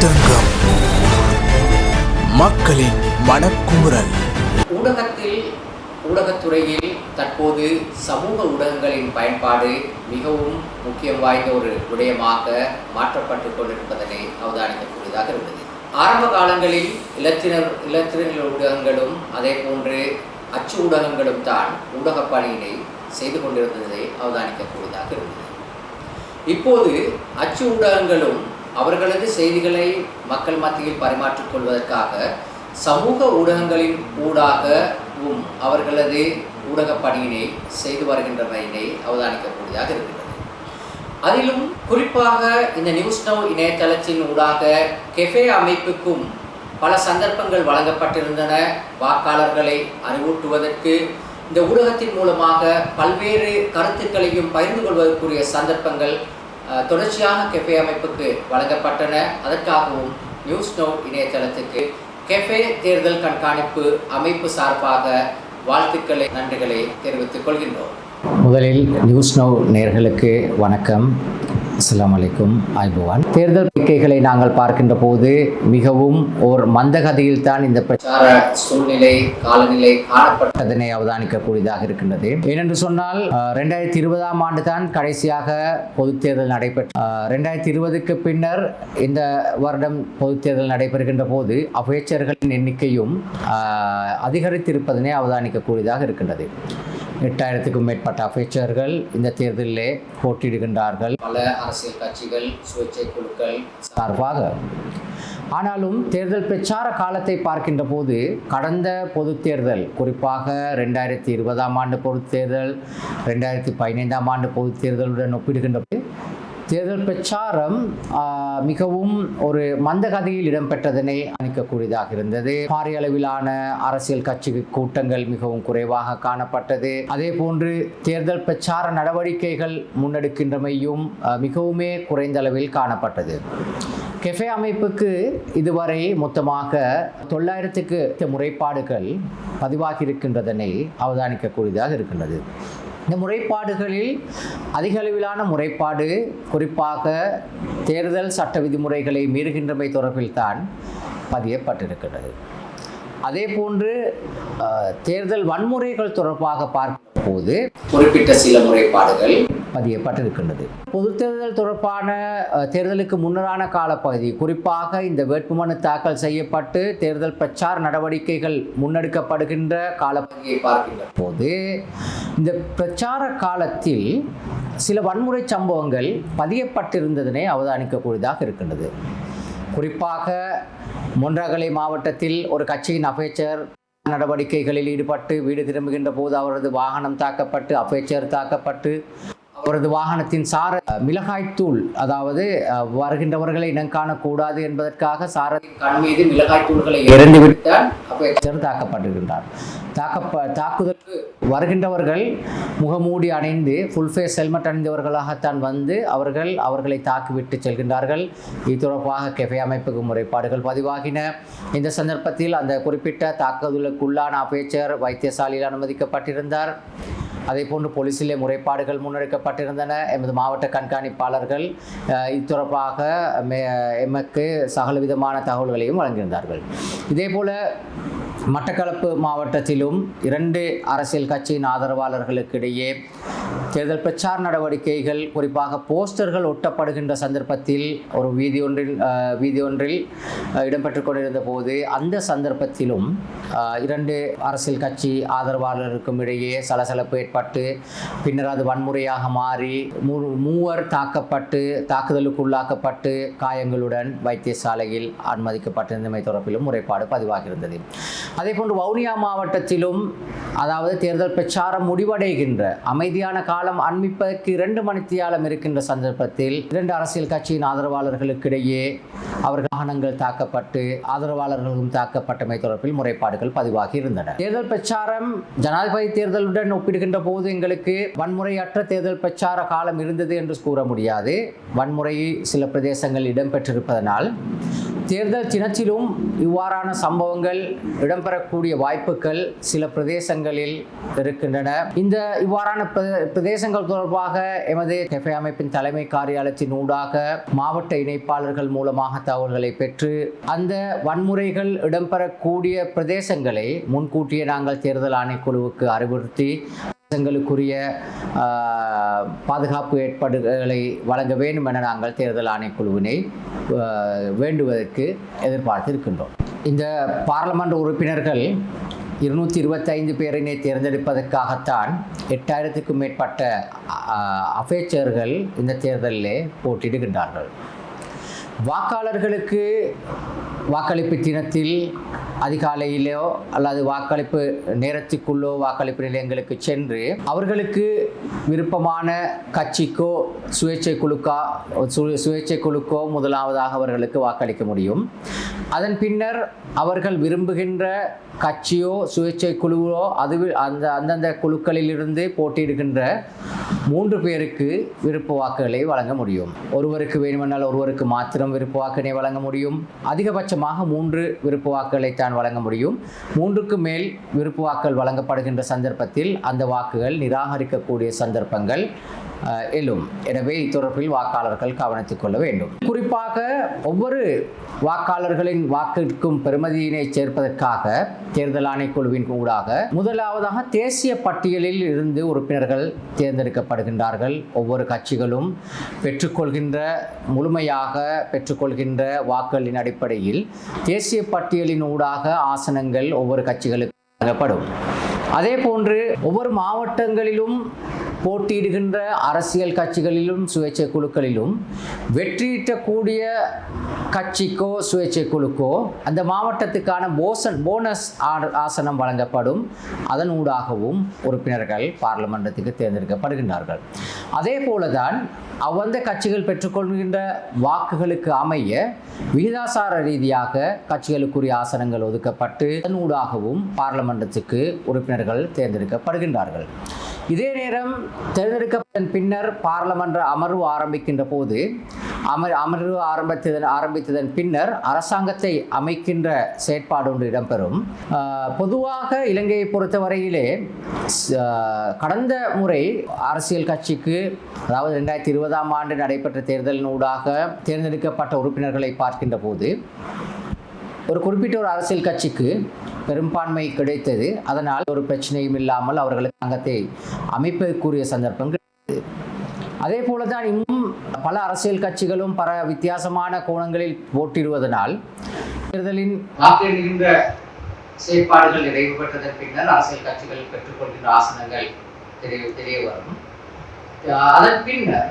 ஆதங்கம் மக்களின் மனக்குமுறல். ஊடகத்தில் ஊடகத்துறையில் தற்போது சமூக ஊடகங்களின் பயன்பாடு மிகவும் முக்கியம் வாய்ந்த ஒரு விடயமாக மாற்றப்பட்டு கொண்டிருப்பதனை அவதானிக்கக்கூடியதாக இருந்தது. ஆரம்ப காலங்களில் இலத்தினர் இலத்திரங்கள் ஊடகங்களும் அதே போன்று அச்சு ஊடகங்களும் தான் ஊடகப் பணியினை செய்து கொண்டிருந்ததை அவதானிக்கக்கூடியதாக இருந்தது. இப்போது அச்சு ஊடகங்களும் அவர்களது செய்திகளை மக்கள் மத்தியில் பரிமாற்றிக் கொள்வதற்காக சமூக ஊடகங்களின் ஊடாகவும் அவர்களது ஊடகப் பணியினை செய்து வருகின்றமையினை அவதானிக்கக்கூடியதாக இருக்கின்றது. அதிலும் குறிப்பாக இந்த நியூஸ் நவ் இணையதளத்தின் ஊடாக கெஃபே அமைப்புக்கும் பல சந்தர்ப்பங்கள் வழங்கப்பட்டிருந்தன. வாக்காளர்களை அறிவூட்டுவதற்கு இந்த ஊடகத்தின் மூலமாக பல்வேறு கருத்துக்களையும் பகிர்ந்து கொள்வதற்குரிய சந்தர்ப்பங்கள் தொடர்ச்சியான கெஃபே அமைப்புக்கு வழங்கப்பட்டன. அதற்காகவும் நியூஸ் நோ இணையதளத்துக்கு கெஃபே தேர்தல் கண்காணிப்பு அமைப்பு சார்பாக வாழ்த்துக்களை நன்றிகளை தெரிவித்துக் கொள்கின்றோம். முதலில் நியூஸ் நோ நேர்களுக்கு வணக்கம். அஸ்லாம் வலைக்கும் ஆய்பவான். தேர்தல் அறிக்கைகளை நாங்கள் பார்க்கின்ற போது மிகவும் ஓர் மந்தகதியில் தான் இந்த பிரச்சார சூழ்நிலை காலநிலை காணப்பட்டதனை அவதானிக்கக்கூடியதாக இருக்கின்றது. ஏனென்று சொன்னால் ரெண்டாயிரத்தி இருபதாம் ஆண்டு தான் கடைசியாக பொதுத் தேர்தல் நடைபெற்ற ரெண்டாயிரத்தி இருபதுக்கு பின்னர் இந்த வருடம் பொதுத் தேர்தல் நடைபெறுகின்ற போது அமைச்சர்களின் எண்ணிக்கையும் அதிகரித்திருப்பதனை அவதானிக்கக்கூடியதாக இருக்கின்றது. எட்டாயிரத்துக்கும் மேற்பட்ட அமைச்சர்கள் இந்த தேர்தலிலே போட்டியிடுகின்றார்கள். பல அரசியல் கட்சிகள் சுயேட்சை குழுக்கள் சார்பாக. ஆனாலும் தேர்தல் பிரச்சார காலத்தை பார்க்கின்ற போது கடந்த பொதுத் தேர்தல் குறிப்பாக ரெண்டாயிரத்தி இருபதாம் ஆண்டு பொதுத் தேர்தல் ரெண்டாயிரத்தி பதினைந்தாம் ஆண்டு பொதுத் தேர்தலுடன் ஒப்பிடுகின்ற போது தேர்தல் பிரச்சாரம் மிகவும் ஒரு மந்தகதியில் இடம்பெற்றதனை அணிக்கக்கூடியதாக இருந்தது. பாரிய அளவிலான அரசியல் கட்சி கூட்டங்கள் மிகவும் குறைவாக காணப்பட்டது. அதே போன்று தேர்தல் பிரச்சார நடவடிக்கைகள் முன்னெடுக்கின்றமையும் மிகவுமே குறைந்த அளவில் காணப்பட்டது. கெஃபே அமைப்புக்கு இதுவரை மொத்தமாக தொள்ளாயிரத்துக்கு முறைப்பாடுகள் பதிவாகி இருக்கின்றதனை அவதானிக்கக்கூடியதாக இருக்கின்றது. இந்த முறைப்பாடுகளில் அதிக அளவிலான முறைப்பாடு குறிப்பாக தேர்தல் சட்ட விதிமுறைகளை மீறுகின்றமை தொடர்பில் தான் பதியப்பட்டிருக்கிறது. அதே போன்று தேர்தல் வன்முறைகள் தொடர்பாக பார்க்கும் போது குறிப்பிட்ட சில முறைப்பாடுகள் பதியப்பட்டிருக்கின்றது. பொது தேர்தல் தொடர்பான தேர்தலுக்கு முன்னரான காலப்பகுதி குறிப்பாக இந்த வேட்புமனு தாக்கல் செய்யப்பட்டு தேர்தல் பிரச்சார நடவடிக்கைகள் முன்னெடுக்கப்படுகின்ற காலப்பகுதியை பார்க்கின்ற போது இந்த பிரச்சார காலத்தில் சில வன்முறை சம்பவங்கள் பதியப்பட்டிருந்ததனை அவதானிக்கக்கூடியதாக இருக்கின்றது. குறிப்பாக மொன்றாகலை மாவட்டத்தில் ஒரு கட்சியின் அமைச்சர் நடவடிக்கைகளில் ஈடுபட்டு வீடு திரும்புகின்ற போது அவரது வாகனம் தாக்கப்பட்டு அபேச்சர் தாக்கப்பட்டு அவரது வாகனத்தின் சார மிளகாய்த்தூள் அதாவது வருகின்றவர்களை இனம் காணக்கூடாது என்பதற்காக சாரதி கண் மீது மிளகாய் தூள்களை இறந்து தாக்கப்பட்டிருக்கின்றார் தாக்கப்ப தாக்குதலுக்கு வருகின்றவர்கள் முகமூடி அணிந்து ஃபுல் ஃபேஸ் ஹெல்மெட் அணிந்தவர்களாகத்தான் வந்து அவர்கள் அவர்களை தாக்கிவிட்டு செல்கின்றார்கள். இது தொடர்பாக கெஃபே அமைப்புக்கு முறைப்பாடுகள் பதிவாகின. இந்த சந்தர்ப்பத்தில் அந்த குறிப்பிட்ட தாக்குதலுக்குள்ளான அபேச்சர் வைத்தியசாலையில் அனுமதிக்கப்பட்டிருந்தார். அதே போன்று போலீசிலே முறைப்பாடுகள் முன்னெடுக்கப்பட்டிருந்தன. எமது மாவட்ட கண்காணிப்பாளர்கள் இத்தொடர்பாக மே எமக்கு சகல விதமான தகவல்களையும் வழங்கியிருந்தார்கள். இதே போல மட்டக்களப்பு மாவட்டத்திலும் இரண்டு அரசியல் கட்சியின் ஆதரவாளர்களுக்கு இடையே தேர்தல் பிரச்சார நடவடிக்கைகள் குறிப்பாக போஸ்டர்கள் ஒட்டப்படுகின்ற சந்தர்ப்பத்தில் ஒரு வீதி ஒன்றில் வீதி ஒன்றில் இடம்பெற்று கொண்டிருந்த போது அந்த சந்தர்ப்பத்திலும் இரண்டு அரசியல் கட்சி ஆதரவாளருக்கும் இடையே சலசலப்பு ஏற்பட்டு பின்னர் அது வன்முறையாக மாறி மூ- மூவர் தாக்கப்பட்டு தாக்குதலுக்குள்ளாக்கப்பட்டு காயங்களுடன் வைத்தியசாலையில் அனுமதிக்கப்பட்டிருந்தமை தொடர்பிலும் முறைப்பாடு பதிவாகியிருந்தது. அதேபோன்று வவுனியா மாவட்டத்திலும் அதாவது தேர்தல் பிரச்சாரம் முடிவடைகின்ற அமைதியான காலம் அண்மிப்பதற்கு இரண்டு மணித்தியாலம் இருக்கின்ற சந்தர்ப்பத்தில் இரண்டு அரசியல் கட்சியின் ஆதரவாளர்களுக்கிடையே அவர்கள் வாகனங்கள் தாக்கப்பட்டு ஆதரவாளர்களும் தாக்கப்பட்டமை தொடர்பில் முறைப்பாடுகள் பதிவாகி இருந்தன. தேர்தல் பிரச்சாரம் ஜனாதிபதி தேர்தலுடன் ஒப்பிடுகின்ற போது எங்களுக்கு வன்முறையற்ற தேர்தல் பிரச்சார காலம் இருந்தது என்று கூற முடியாது. வன்முறை சில பிரதேசங்கள் இடம்பெற்றிருப்பதனால் தேர்தல் தினத்திலும் இவ்வாறான சம்பவங்கள் இடம்பெறக்கூடிய வாய்ப்புகள் சில பிரதேசங்களில் இருக்கின்றன. இந்த இவ்வாறான பிரதேசங்கள் தொடர்பாக எமது கெஃபே அமைப்பின் தலைமை காரியாலயத்தின் ஊடாக மாவட்ட இணைப்பாளர்கள் மூலமாக தகவல்களை பெற்று அந்த வன்முறைகள் இடம்பெறக்கூடிய பிரதேசங்களை முன்கூட்டியே நாங்கள் தேர்தல் ஆணைக்குழுவுக்கு அறிவுறுத்தி எங்களுக்குரிய பாதுகாப்பு ஏற்பாடுகளை வழங்க வேண்டும் என நாங்கள் தேர்தல் ஆணைக்குழுவினை வேண்டுவதற்கு எதிர்பார்த்திருக்கின்றோம். இந்த பாராளுமன்ற உறுப்பினர்கள் இருநூற்றி இருபத்தைந்து பேரினை தேர்ந்தெடுப்பதற்காகத்தான் எட்டாயிரத்துக்கும் மேற்பட்ட அஃபேச்சர்கள் இந்த தேர்தலிலே போட்டியிடுகின்றார்கள். வாக்காளர்களுக்கு வாக்களிப்பு தினத்தில் அதிகாலையிலோ அல்லது வாக்களிப்பு நேரத்துக்குள்ளோ வாக்களிப்பு நிலையங்களுக்கு சென்று அவர்களுக்கு விருப்பமான கட்சிக்கோ சுயேட்சை குழுக்கா சு- சுயேட்சை குழுக்கோ முதலாவதாக அவர்களுக்கு வாக்களிக்க முடியும். அதன் பின்னர் அவர்கள் விரும்புகின்ற கட்சியோ சுயேட்சை குழுவோ அது அந்த அந்தந்த குழுக்களிலிருந்து போட்டியிடுகின்ற மூன்று பேருக்கு விருப்ப வாக்குகளை வழங்க முடியும். ஒருவருக்கு வேணுமென்றால் ஒருவருக்கு மாத்திரம் விருப்ப வாக்கினை வழங்க முடியும். அதிகபட்சமாக மூன்று விருப்ப வாக்குகளை தான் வழங்க முடியும். மூன்றுக்கு மேல் விருப்ப வாக்குகள் வழங்கப்படுகின்ற சந்தர்ப்பத்தில் அந்த வாக்குகள் நிராகரிக்கக்கூடிய சந்தர்ப்பங்கள் எழும். எனவே இத்தொடர்பில் வாக்காளர்கள் கவனித்துக் கொள்ள வேண்டும். குறிப்பாக ஒவ்வொரு வாக்காளர்களின் வாக்கிற்கும் பெருமதியினை சேர்ப்பதற்காக தேர்தல் ஆணைக்குழுவின் ஊடாக முதலாவதாக தேசிய பட்டியலில் இருந்து உறுப்பினர்கள் தேர்ந்தெடுக்கப்படுகின்றார்கள். ஒவ்வொரு கட்சிகளும் பெற்றுக்கொள்கின்ற முழுமையாக பெற்றுக்கொள்கின்ற வாக்குகளின் அடிப்படையில் தேசிய பட்டியலின் ஊடாக ஆசனங்கள் ஒவ்வொரு கட்சிகளுக்கு வழங்கப்படும். அதே போன்று ஒவ்வொரு மாவட்டங்களிலும் போட்டியிடுகின்ற அரசியல் கட்சிகளிலும் சுயேட்சை குழுக்களிலும் வெற்றியிட்டக்கூடிய கட்சிக்கோ சுயேட்சை குழுக்கோ அந்த மாவட்டத்துக்கான போசன் போனஸ் ஆ- ஆசனம் வழங்கப்படும். அதன் ஊடாகவும் உறுப்பினர்கள் பார்லிமன்றத்துக்கு தேர்ந்தெடுக்கப்படுகின்றார்கள். அதே போலதான் அவ்வந்த கட்சிகள் பெற்றுக்கொள்கின்ற வாக்குகளுக்கு அமைய விகிதாசார ரீதியாக கட்சிகளுக்குரிய ஆசனங்கள் ஒதுக்கப்பட்டு அதன் ஊடாகவும் உறுப்பினர்கள் தேர்ந்தெடுக்கப்படுகின்றார்கள். இதே நேரம் தேர்ந்தெடுக்கப்பட்ட பின்னர் பாராளுமன்ற அமர்வு ஆரம்பிக்கின்ற போது அமர் அமர்வு ஆரம்பித்ததன் ஆரம்பித்ததன் பின்னர் அரசாங்கத்தை அமைக்கின்ற செயற்பாடு ஒன்று இடம்பெறும். பொதுவாக இலங்கையை பொறுத்தவரையிலே கடந்த முறை அரசியல் கட்சிக்கு அதாவது ரெண்டாயிரத்தி இருபதாம் ஆண்டு நடைபெற்ற தேர்தலின் ஊடாக தேர்ந்தெடுக்கப்பட்ட உறுப்பினர்களை பார்க்கின்ற போது ஒரு குறிப்பிட்ட ஒரு அரசியல் கட்சிக்கு பெரும்பான்மை கிடைத்தது. அதனால் ஒரு பிரச்சனையும் இல்லாமல் அவர்களுக்கு அங்கத்தை அமைப்பதற்குரிய சந்தர்ப்பம் கிடைத்தது. அதே போல தான் இன்னும் பல அரசியல் கட்சிகளும் பல வித்தியாசமான கோணங்களில் போட்டிடுவதனால் தேர்தலின் வாக்களிக்கின்ற செயற்பாடுகள் நிறைவு பெற்றதன் பின்னர் அரசியல் கட்சிகள் பெற்றுக்கொள்கின்ற ஆசனங்கள் தெரிய தெரிய வரும். அதன் பின்னர்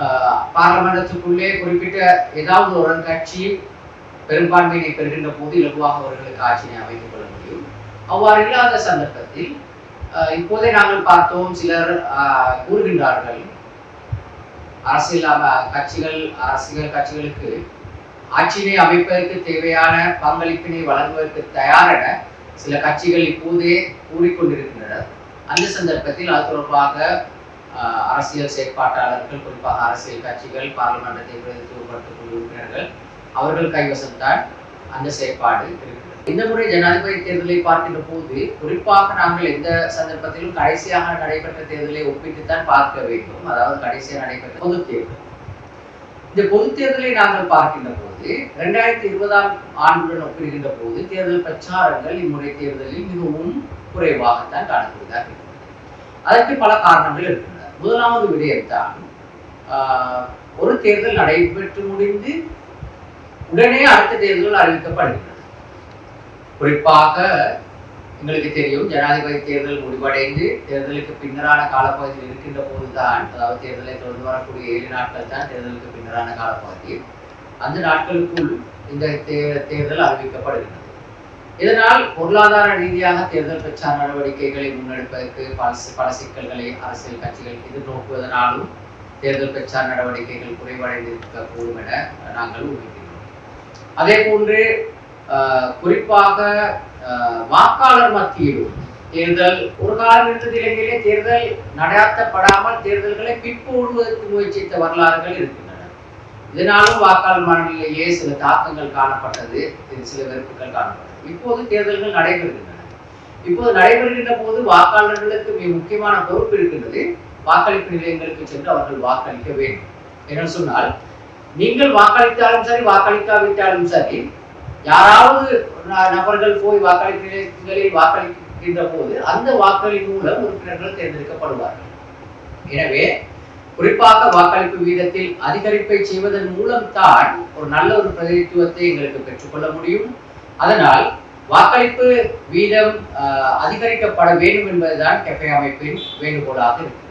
அஹ், பாராளுமன்றத்துக்குள்ளே குறிப்பிட்ட ஏதாவது ஒரு கட்சி பெரும்பான்மையினை பெறுகின்ற போது இலகுவாக அவர்களுக்கு ஆட்சியை அமைத்துக் கொள்ள முடியும். அவ்வாறு இல்லாத சந்தர்ப்பத்தில் இப்போதே நாங்கள் பார்த்தோம் சிலர் கூறுகின்றார்கள் அரசியல் கட்சிகள் அரசியல் கட்சிகளுக்கு ஆட்சியினை அமைப்பதற்கு தேவையான பங்களிப்பினை வழங்குவதற்கு தயாரென சில கட்சிகள் இப்போதே கூறிக்கொண்டிருக்கின்றனர். அந்த சந்தர்ப்பத்தில் அது தொடர்பாக அரசியல் செயற்பாட்டாளர்கள் குறிப்பாக அரசியல் கட்சிகள் பாராளுமன்றத்தை பிரதித்துவப்படுத்தக்கூடிய உறுப்பினர்கள் அவர்கள் கைவசம்தான் அந்த செயற்பாடு இருக்கிறது இந்த முறை ஜனாதிபதி தேர்தலை பார்க்கின்ற போது குறிப்பாக நாங்கள் எந்த சந்தர்ப்பத்திலும் கடைசியாக நடைபெற்ற தேர்தலை ஒப்பிட்டுத்தான் பார்க்க வேண்டும். அதாவது கடைசியாக நடைபெற்ற பொது தேர்தல். இந்த பொது தேர்தலை நாங்கள் பார்க்கின்ற போது இரண்டாயிரத்தி இருபதாம் ஆண்டுடன் ஒப்பிடுகின்ற போது தேர்தல் பிரச்சாரங்கள் இம்முறை தேர்தலில் மிகவும் குறைவாகத்தான் காணப்படுகிறார் அதற்கு பல காரணங்கள் இருக்கின்றன. முதலாவது விடயம்தான் ஆஹ், ஒரு தேர்தல் நடைபெற்று முடிந்து உடனே அடுத்த தேர்தல் அறிவிக்கப்படுகிறது குறிப்பாக எங்களுக்கு தெரியும் ஜனாதிபதி தேர்தல் முடிவடைந்து தேர்தலுக்கு பின்னரான காலப்பகுதியில் இருக்கின்ற போதுதான் அதாவது தேர்தலை தொடர்ந்து வரக்கூடிய ஏழு நாட்கள் தான் தேர்தலுக்கு பின்னரான காலப்பகுதி. அந்த நாட்களுக்குள் இந்த தே- தேர்தல் அறிவிக்கப்படுகிறது இதனால் பொருளாதார ரீதியாக தேர்தல் பிரச்சார நடவடிக்கைகளை முன்னெடுப்பதற்கு பல பல சிக்கல்களை அரசியல் கட்சிகள் எதிர்நோக்குவதனாலும் தேர்தல் பிரச்சார நடவடிக்கைகள் குறைவடைந்திருக்கக்கூடும் என நாங்கள் ஊகிக்கிறோம் அதே போன்று குறிப்பாக வாக்காளர் மத்தியிலும் தேர்தல் ஒரு காலம் இருந்தது இலங்கையிலே தேர்தல் நடாத்தப்படாமல் தேர்தல்களை பிற்போடுவதற்கு முயற்சித்த வரலாறுகள் இருக்கின்றன. இதனாலும் வாக்காளர் மனநிலையே சில தாக்கங்கள் காணப்பட்டது சில வெறுப்புகள் காணப்பட்டது. இப்போது தேர்தல்கள் நடைபெறுகின்றன. இப்போது நடைபெறுகின்ற போது வாக்காளர்களுக்கு மிக முக்கியமான பொறுப்பு இருக்கின்றது. வாக்களிப்பு நிலையங்களுக்கு சென்று அவர்கள் வாக்களிக்க வேண்டும். என்று சொன்னால் நீங்கள் வாக்களித்தாலும் சரி வாக்களிக்காவிட்டாலும் சரி யாராவது நபர்கள் போய் வாக்களிப்பு வாக்களிக்கின்ற போது அந்த வாக்களிப்பு மூலம் உறுப்பினர்கள் தேர்ந்தெடுக்கப்படுவார்கள். எனவே குறிப்பாக வாக்களிப்பு வீதத்தில் அதிகரிப்பை செய்வதன் மூலம்தான் ஒரு நல்ல ஒரு பிரதிநிதித்துவத்தை எங்களுக்கு பெற்றுக்கொள்ள முடியும். அதனால் வாக்களிப்பு வீதம் அதிகரிக்கப்பட வேண்டும் என்பதுதான் கெஃபே அமைப்பின் வேண்டுகோளாக இருக்கு.